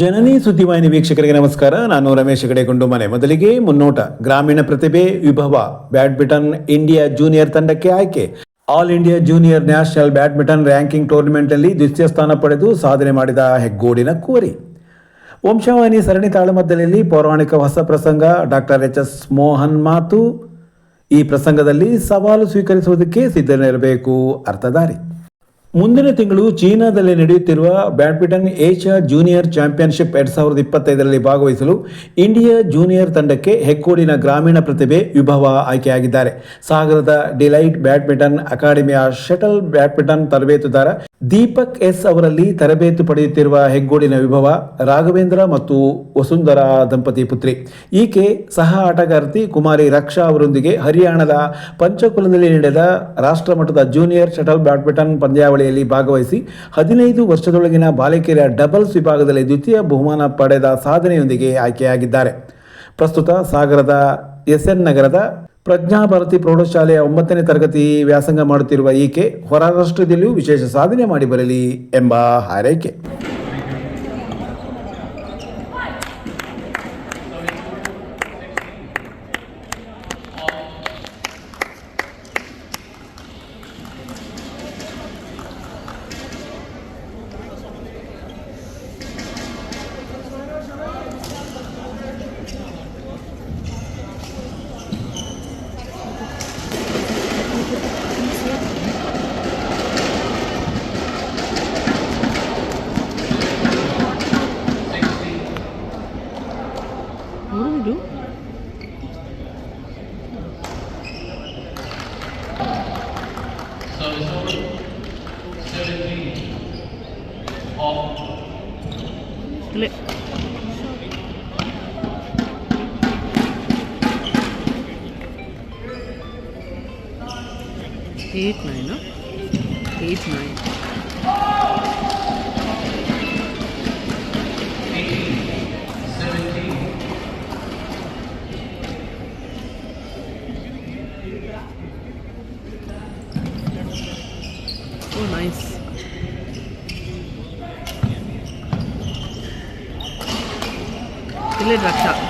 ಜನನಿ ಸುದ್ದಿವಾಹಿನಿ ವೀಕ್ಷಕರಿಗೆ ನಮಸ್ಕಾರ. ನಾನು ರಮೇಶ್ ಗಡೆಗೊಂಡು ಮನೆ ಮೊದಲಿಗೆ ಮುನ್ನೋಟ. ಗ್ರಾಮೀಣ ಪ್ರತಿಭೆ, ವಿಭವ, ಬ್ಯಾಡ್ಮಿಂಟನ್ ಇಂಡಿಯಾ ಜೂನಿಯರ್ ತಂಡಕ್ಕೆ ಆಯ್ಕೆ. All India junior national badminton ranking ಟೂರ್ನಿಮೆಂಟ್ನಲ್ಲಿ ದ್ವಿತೀಯ ಸ್ಥಾನ ಪಡೆದು ಸಾಧನೆ ಮಾಡಿದ ಹೆಗ್ಗೋಡಿನ ಕೋರಿ. ವಂಶವಾಹಿನಿ ಸರಣಿ ತಾಳಮದ್ದಲೆಯಲ್ಲಿ ಪೌರಾಣಿಕ ಹೊಸ ಪ್ರಸಂಗ ಡಾಕ್ಟರ್ ಎಚ್ ಎಸ್ ಮೋಹನ್ ಮಾತು. ಈ ಪ್ರಸಂಗದಲ್ಲಿ ಸವಾಲು ಸ್ವೀಕರಿಸುವುದಕ್ಕೆ ಸಿದ್ಧನಿರಬೇಕು ಅರ್ಥಧಾರಿ ಮುಂದಿನ ತಿಂಗಳು ಚೀನಾದಲ್ಲಿ ನಡೆಯುತ್ತಿರುವ ಬ್ಯಾಡ್ಮಿಂಟನ್ ಏಷ್ಯಾ ಜೂನಿಯರ್ ಚಾಂಪಿಯನ್ಶಿಪ್ ಎರಡ್ ಸಾವಿರದ ಇಪ್ಪತ್ತೈದರಲ್ಲಿ ಭಾಗವಹಿಸಲು ಇಂಡಿಯಾ ಜೂನಿಯರ್ ತಂಡಕ್ಕೆ ಹೆಕ್ಕೋಡಿನ ಗ್ರಾಮೀಣ ಪ್ರತಿಭೆ ವಿಭವ ಆಯ್ಕೆಯಾಗಿದ್ದಾರೆ. ಸಾಗರದ ಡಿಲೈಟ್ ಬ್ಯಾಡ್ಮಿಂಟನ್ ಅಕಾಡೆಮಿಯ ಶಟಲ್ ಬ್ಯಾಡ್ಮಿಂಟನ್ ತರಬೇತುದಾರ ದೀಪಕ್ ಎಸ್ ಅವರಲ್ಲಿ ತರಬೇತಿ ಪಡೆಯುತ್ತಿರುವ ಹೆಗ್ಗೋಡಿನ ವಿಭವ ರಾಘವೇಂದ್ರ ಮತ್ತು ವಸುಂಧರಾ ದಂಪತಿ ಪುತ್ರಿ. ಈಕೆ ಸಹ ಆಟಗಾರ್ತಿ ಕುಮಾರಿ ರಕ್ಷಾ ಅವರೊಂದಿಗೆ ಹರಿಯಾಣದ ಪಂಚಕುಲದಲ್ಲಿ ನಡೆದ ರಾಷ್ಟ್ರಮಟ್ಟದ ಜೂನಿಯರ್ ಶಟಲ್ ಬ್ಯಾಡ್ಮಿಂಟನ್ ಪಂದ್ಯಾವಳಿಯಲ್ಲಿ ಭಾಗವಹಿಸಿ ಹದಿನೈದು ವರ್ಷದೊಳಗಿನ ಬಾಲಕಿಯರ ಡಬಲ್ಸ್ ವಿಭಾಗದಲ್ಲಿ ದ್ವಿತೀಯ ಬಹುಮಾನ ಪಡೆದ ಸಾಧನೆಯೊಂದಿಗೆ ಆಯ್ಕೆಯಾಗಿದ್ದಾರೆ. ಪ್ರಸ್ತುತ ಸಾಗರದ ಎಸ್ಎನ್ ನಗರದ ಪ್ರಜ್ಞಾಭಾರತಿ ಪ್ರೌಢಶಾಲೆಯ ಒಂಬತ್ತನೇ ತರಗತಿ ವ್ಯಾಸಂಗ ಮಾಡುತ್ತಿರುವ ಈಕೆ ಹೊರ ರಾಷ್ಟ್ರದಲ್ಲಿಯೂ ವಿಶೇಷ ಸಾಧನೆ ಮಾಡಿ ಬರಲಿ ಎಂಬ ಹಾರೈಕೆ. Eight nine, no? Eight nine. Oh, nice. Delayed Raksha.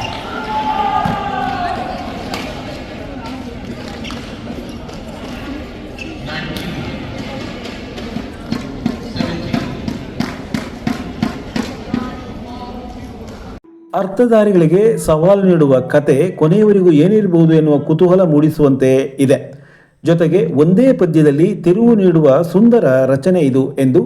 ಅರ್ಥಧಾರಿಗಳಿಗೆ ಸವಾಲು ನೀಡುವ ಕತೆ ಕೊನೆಯವರೆಗೂ ಏನಿರಬಹುದು ಎನ್ನುವ ಕುತೂಹಲ ಮೂಡಿಸುವಂತೆ ಇದೆ. ಜೊತೆಗೆ ಒಂದೇ ಪದ್ಯದಲ್ಲಿ ತಿರುವು ನೀಡುವ ಸುಂದರ ರಚನೆ ಇದು ಎಂದು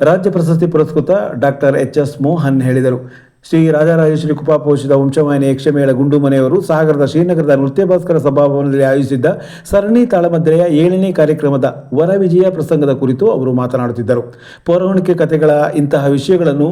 ರಾಜ್ಯ ಪ್ರಶಸ್ತಿ ಪುರಸ್ಕೃತ ಡಾಕ್ಟರ್ ಎಚ್ ಎಸ್ ಮೋಹನ್ ಹೇಳಿದರು. ಶ್ರೀ ರಾಜರಾಜೇಶ್ವರಿ ಕುಪಾಪೋಷಿತ ವಂಶವಾಹಿನಿ ಯಕ್ಷಮೇಳ ಗುಂಡುಮನೆಯವರು ಸಾಗರದ ಶ್ರೀನಗರದ ನೃತ್ಯ ಭಾಸ್ಕರ ಸಭಾಭವನದಲ್ಲಿ ಆಯೋಜಿಸಿದ್ದ ಸರಣಿ ತಾಳಮದ್ರೆಯ ಏಳನೇ ಕಾರ್ಯಕ್ರಮದ ವರವಿಜಯ ಪ್ರಸಂಗದ ಕುರಿತು ಅವರು ಮಾತನಾಡುತ್ತಿದ್ದರು. ಪೌರಾಣಿಕ ಕಥೆಗಳ ಇಂತಹ ವಿಷಯಗಳನ್ನು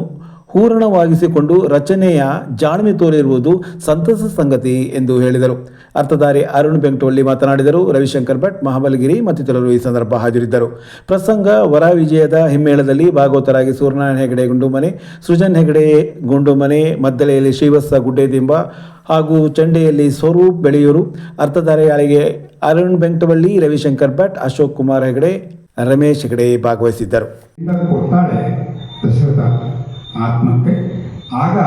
ಹೂರಣವಾಗಿಸಿಕೊಂಡು ರಚನೆಯ ಜಾಣ್ಮೆ ತೋರಿರುವುದು ಸಂತಸ ಸಂಗತಿ ಎಂದು ಹೇಳಿದರು. ಅರ್ಥಧಾರಿ ಅರುಣ್ ಬೆಂಗ್ಟೋಳ್ಳಿ ಮಾತನಾಡಿದರು. ರವಿಶಂಕರ್ ಭಟ್, ಮಹಾಬಲಗಿರಿ ಮತ್ತಿತರರು ಈ ಸಂದರ್ಭ ಹಾಜರಿದ್ದರು. ಪ್ರಸಂಗ ವರ ವಿಜಯದ ಹಿಮ್ಮೇಳದಲ್ಲಿ ಭಾಗವತರಾಗಿ ಸೂರ್ಯನಾರಾಯಣ ಹೆಗಡೆ ಗುಂಡುಮನೆ, ಸೃಜನ್ ಹೆಗಡೆ ಗುಂಡುಮನೆ, ಮದ್ದಲೆಯಲ್ಲಿ ಶ್ರೀವತ್ಸ ಗುಡ್ಡೆದಿಂಬ ಹಾಗೂ ಚಂಡೆಯಲ್ಲಿ ಸ್ವರೂಪ್ ಬೆಳೆಯೂರು ಅರ್ಥಧಾರಿಯಾಳಿಗೆ ಅರುಣ್ ಬೆಂಕಟವಳ್ಳಿ ರವಿಶಂಕರ್ ಭಟ್, ಅಶೋಕ್ ಕುಮಾರ್ ಹೆಗಡೆ, ರಮೇಶ್ ಹೆಗಡೆ ಭಾಗವಹಿಸಿದ್ದರು. ಆಗ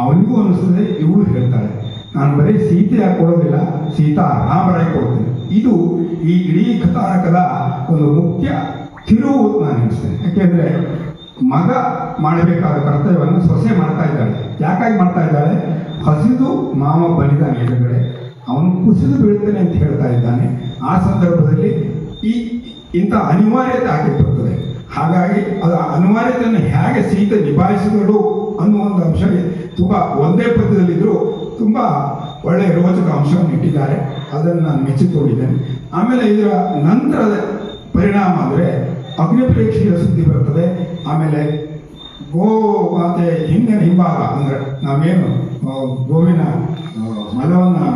ಅವನಿಗೂ ಅನಿಸ್ತದೆ ಇವರು ಹೇಳ್ತಾಳೆ. ನಾನು ಬರೀ ಸೀತೆಯಾಗಿ ಕೊಡೋದಿಲ್ಲ ಸೀತಾ ರಾಮರಾಗಿ ಕೊಡ್ತೇನೆ. ಇದು ಈ ಇಡೀ ಕಥಾನಕದ ಒಂದು ಮುಖ್ಯ ತಿರುವು ನಾನು ಅನಿಸ್ತೇನೆ ಯಾಕೆಂದರೆ ಮಗ ಮಾಡಬೇಕಾದ ಕರ್ತವ್ಯವನ್ನು ಸೊಸೆ ಮಾಡ್ತಾ ಇದ್ದಾಳೆ. ಯಾಕಾಗಿ ಮಾಡ್ತಾ ಇದ್ದಾಳೆ? ಹಸಿದು ಮಾವ ಬಲಿದಾನೆ ಎದುರುಗಡೆ. ಅವನು ಕುಸಿದು ಬೀಳ್ತೇನೆ ಅಂತ ಹೇಳ್ತಾ ಇದ್ದಾನೆ. ಆ ಸಂದರ್ಭದಲ್ಲಿ ಈ ಇಂಥ ಅನಿವಾರ್ಯತೆ ಆಗಿ ಹಾಗಾಗಿ ಅದು ಅನಿವಾರ್ಯತೆಯನ್ನು ಹೇಗೆ ಸೀತೆ ನಿಭಾಯಿಸಿದಳು ಅನ್ನುವ ಒಂದು ಅಂಶ ತುಂಬ ಒಂದೇ ಪದ್ಯದಲ್ಲಿದ್ದರೂ ತುಂಬ ಒಳ್ಳೆಯ ರೋಚಕ ಅಂಶವನ್ನು ಇಟ್ಟಿದ್ದಾರೆ. ಅದನ್ನು ನಾನು ಮೆಚ್ಚಿಕೊಂಡಿದ್ದೇನೆ. ಆಮೇಲೆ ಇದರ ನಂತರದ ಪರಿಣಾಮ ಅಂದರೆ ಅಗ್ನಿಪರೀಕ್ಷೆಯ ಸುದ್ದಿ ಬರ್ತದೆ. ಆಮೇಲೆ ಗೋ ಮಾತೆ ಹಿಂದಿನ ಹಿಂಭಾಗ ಅಂದರೆ ನಾವೇನು ಗೋವಿನ ಮಲವನ್ನು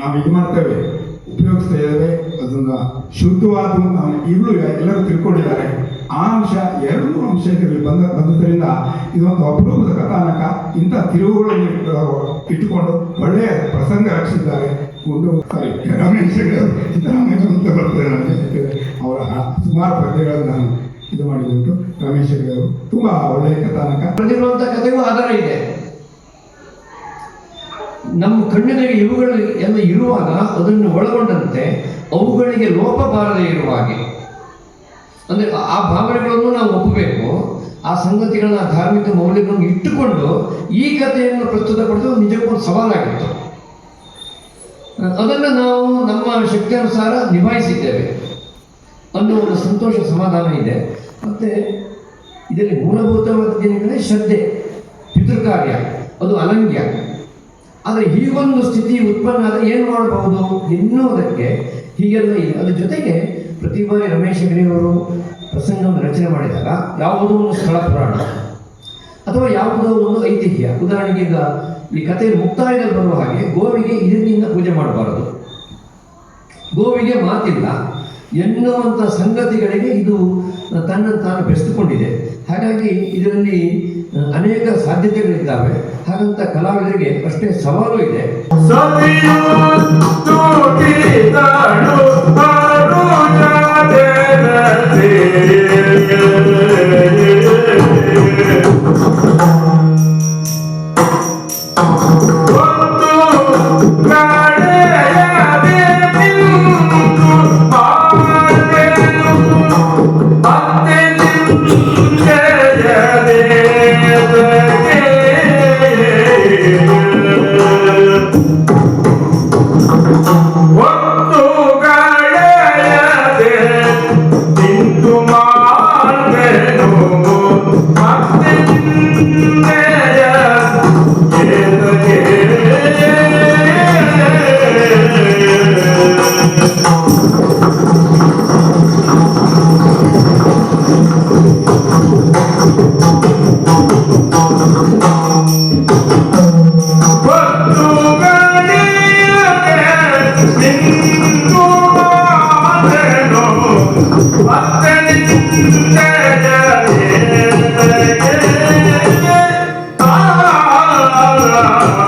ನಾವು ಇದು ಮಾಡ್ತೇವೆ, ಉಪಯೋಗಿಸ್ತಾ ಇದ್ದೇವೆ. ಅದನ್ನು ಶುದ್ಧವಾದ ನಾವು ಈಗಲೂ ಎಲ್ಲರೂ ತಿಳ್ಕೊಂಡಿದ್ದಾರೆ. ಆ ಅಂಶ ಎರಡು ಮೂರು ಅಂಶ ಇದರಲ್ಲಿ ಬಂದ ಬಂದದ್ದರಿಂದ ಇದೊಂದು ಅಪರೂಪದ ಕಥಾನಕ. ಇಂಥ ತಿರುವುಗಳನ್ನು ಇಟ್ಟು- ಇಟ್ಟುಕೊಂಡು ಒಳ್ಳೆಯ ಪ್ರಸಂಗ ರಚಿಸಿದ್ದಾರೆ. ಒಂದು ರಮೇಶ್ ಬರ್ತದೆ ಅವರ ಸುಮಾರು ಪದ್ಯಗಳನ್ನು ನಾನು ಇದು ಮಾಡಿದ್ದುಂಟು. ರಮೇಶ್ ಅವರು ತುಂಬ ಒಳ್ಳೆಯ ಕಥಾನಕ. ಬರೆದಿರುವಂಥ ಕಥೆಗೂ ಆಧಾರ ಇದೆ. ನಮ್ಮ ಕಣ್ಣಿನಲ್ಲಿ ಇವುಗಳು ಎಲ್ಲ ಇರುವಾಗ ಅದನ್ನು ಒಳಗೊಂಡಂತೆ ಅವುಗಳಿಗೆ ಲೋಪ ಬಾರದೇ ಇರುವ ಹಾಗೆ. ಅಂದ್ರೆ ಆ- ಭಾವನೆಗಳನ್ನು ನಾವು ಒಪ್ಪಬೇಕು. ಆ ಸಂಗತಿಗಳನ್ನ ಧಾರ್ಮಿಕ ಮೌಲ್ಯಗಳನ್ನು ಇಟ್ಟುಕೊಂಡು ಈ ಕಥೆಯನ್ನು ಪ್ರಸ್ತುತಪಡಿಸೋದು ನಿಜಕ್ಕೂ ಒಂದು ಸವಾಲಾಗಿತ್ತು. ಅದನ್ನು ನಾವು ನಮ್ಮ ಶಕ್ತಿಯನುಸಾರ ನಿಭಾಯಿಸಿದ್ದೇವೆ. ಅನ್ನೋ ಒಂದು ಸಂತೋಷ ಸಮಾಧಾನ ಇದೆ. ಮತ್ತೆ ಇದರಲ್ಲಿ ಮೂಲಭೂತವಾದ ಶ್ರದ್ಧೆ, ಪಿತೃಕಾರ್ಯ, ಅದು ಅನಂಗ್ಯ ಆದರೆ ಹೀಗೊಂದು ಸ್ಥಿತಿ ಉತ್ಪನ್ನ ಆದರೆ ಏನು ಮಾಡಬಹುದು ಎನ್ನುವುದಕ್ಕೆ ಹೀಗೆಲ್ಲ ಇದೆ. ಅದ್ರ ಜೊತೆಗೆ ಪ್ರತಿ ಬಾರಿ ರಮೇಶ್ ಹೆಗಡೆಯವರು ಪ್ರಸಂಗವನ್ನು ರಚನೆ ಮಾಡಿದಾಗ ಯಾವುದೋ ಒಂದು ಸ್ಥಳ ಪುರಾಣ ಅಥವಾ ಯಾವುದೋ ಒಂದು ಐತಿಹ್ಯ. ಉದಾಹರಣೆಗೆ ಈಗ ಈ ಕಥೆಯ ಮುಕ್ತಾಯದಲ್ಲಿ ಬರುವ ಹಾಗೆ ಗೋವಿಗೆ ಇದರಿಂದ ಪೂಜೆ ಮಾಡಬಾರದು. ಗೋವಿಗೆ ಮಾತಿಲ್ಲ. ಎನ್ನುವಂಥ ಸಂಗತಿಗಳಿಗೆ ಇದು ತನ್ನ ತಾನು ಬೆಳೆಸಿಕೊಂಡಿದೆ. ಹಾಗಾಗಿ ಇದರಲ್ಲಿ ಅನೇಕ ಸಾಧ್ಯತೆಗಳಿದ್ದಾವೆ. ಹಾಗಂತ ಕಲಾವಿದರಿಗೆ ಅಷ್ಟೇ ಸವಾಲು ಇದೆ. Thank you. Allah